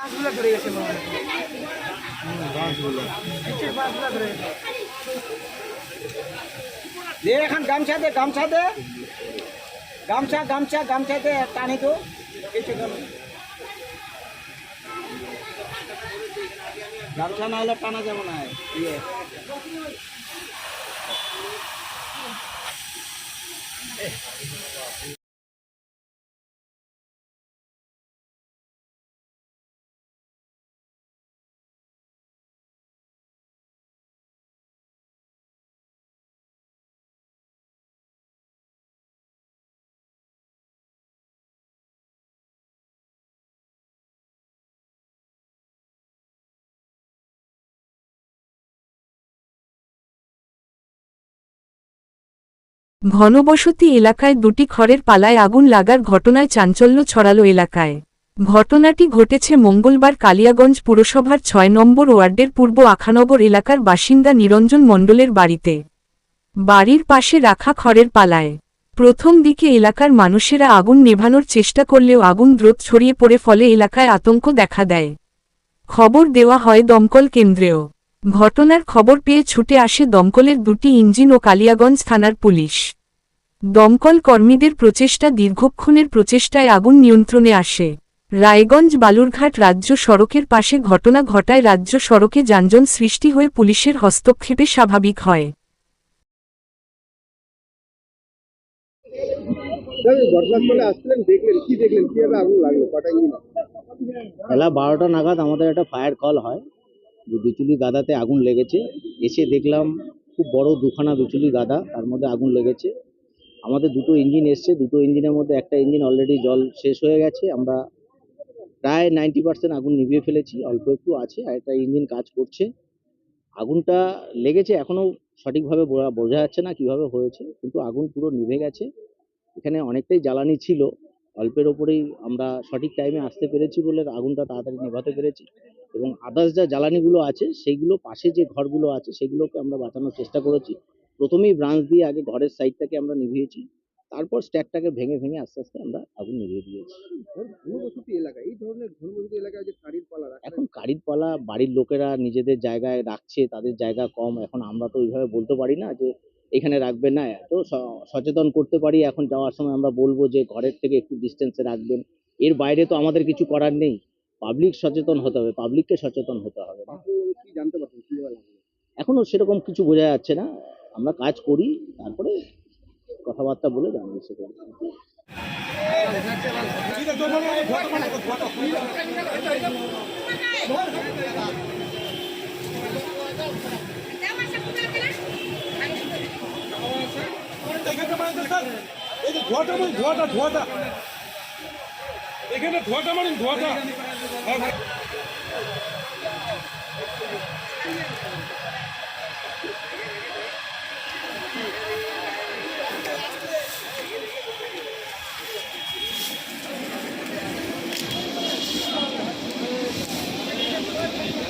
ধরে গেছে দে এখন গামছা দে গামছা দে। গামছা গামছা গামছা দে টানি তো। কিছু গামছা না হলে টানা যাবে না। ইয়ে। ঘনবসতি এলাকায় দুটি খড়ের পালায় আগুন লাগার ঘটনায় চাঞ্চল্য ছড়ালো এলাকায়। ঘটনাটি ঘটেছে মঙ্গলবার কালিয়াগঞ্জ পুরসভার ছয় নম্বর ওয়ার্ডের পূর্ব আখানগর এলাকার বাসিন্দা নিরঞ্জন মণ্ডলের বাড়িতে। বাড়ির পাশে রাখা খড়ের পালায়। প্রথম দিকে এলাকার মানুষেরা আগুন নেভানোর চেষ্টা করলেও আগুন দ্রুত ছড়িয়ে পড়ে ফলে এলাকায় আতঙ্ক দেখা দেয়। খবর দেওয়া হয় দমকল কেন্দ্রেও। ঘটনার খবর পেয়ে ছুটে আসে দমকলের দুটি ইঞ্জিন ও কালিয়াগঞ্জ থানার পুলিশ। দমকল কর্মীদের প্রচেষ্টা দীর্ঘক্ষণের প্রচেষ্টায় আগুন নিয়ন্ত্রণে আসে। রায়গঞ্জ বালুরঘাট রাজ্য সড়কের পাশে ঘটনা ঘটায় রাজ্য সড়কে যানজট সৃষ্টি হয়ে পুলিশের হস্তক্ষেপে স্বাভাবিক হয়। বেলা বারোটা নাগাদ আমাদের একটা ফায়ার কল হয়। যে বিচুলি গাদাতে আগুন লেগেছে। এসে দেখলাম খুব বড় দুখানা বিচুলি গাদা তার মধ্যে আগুন লেগেছে। আমাদের দুটো ইঞ্জিন এসছে, দুটো ইঞ্জিনের মধ্যে একটা ইঞ্জিন অলরেডি জল শেষ হয়ে গেছে। আমরা প্রায় নাইনটি পার্সেন্ট আগুন নিভিয়ে ফেলেছি, অল্প একটু আছে, আর একটা ইঞ্জিন কাজ করছে। আগুনটা লেগেছে এখনও সঠিকভাবে বোঝা- বোঝা যাচ্ছে না কীভাবে হয়েছে, কিন্তু আগুন পুরো নিভে গেছে। এখানে অনেকটাই জ্বালানি ছিল, অল্পের ওপরেই আমরা সঠিক টাইমে আসতে পেরেছি বলে আগুনটা তাড়াতাড়ি নেভাতে পেরেছি। এবং আদার্স যা জ্বালানিগুলো আছে, সেইগুলো পাশে যে ঘরগুলো আছে, সেগুলোকে আমরা বাঁচানোর চেষ্টা করেছি। প্রথমেই ব্রাঞ্চ দিয়ে আগে ঘরের সাইডটাকে আমরা নিভিয়েছি তারপর স্ট্যাকটাকে ভেঙে ভেঙে আস্তে আস্তে আমরা আগুন নিভিয়ে দিয়েছি। ঘনবসতি এলাকা এই ধরনের ঘনবসতি এলাকায় যে কারির পালা এখন কারির পালা বাড়ির লোকেরা নিজেদের জায়গায় রাখছে তাদের জায়গা কম এখন আমরা তো ওইভাবে বলতে পারি না যে এখানে রাখবেন না তো স- সচেতন করতে পারি এখন যাওয়ার সময় আমরা বলব যে ঘরের থেকে একটু ডিস্টেন্সে রাখবেন। এর বাইরে তো আমাদের কিছু করার নেই। পাবলিক সচেতন হতে হবে পাবলিককে সচেতন হতে হবে এখনও সেরকম কিছু বোঝা যাচ্ছে না। আমরা কাজ করি তারপরে কথাবার্তা বলে যে ধোয়াটা মানে মানে ধোয়াটা।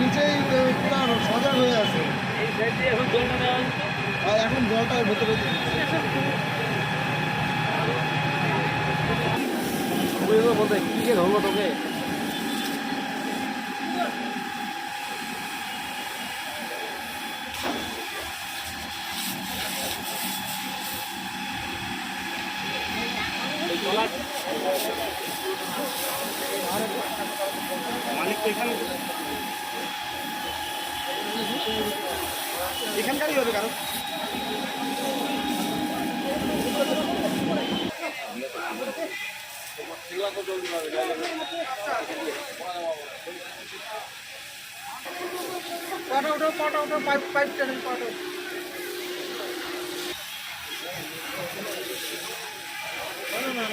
নিচেই পুরো সজাগ হয়ে আছে আর এখন জলটা ভেতরে বলতে কি যে তোকে? মালিক তো এখানে। এখানকারই হবে কারও পাটা ওঠো পাটা ওঠো পাইপ পাইপ টেনে পাটা না।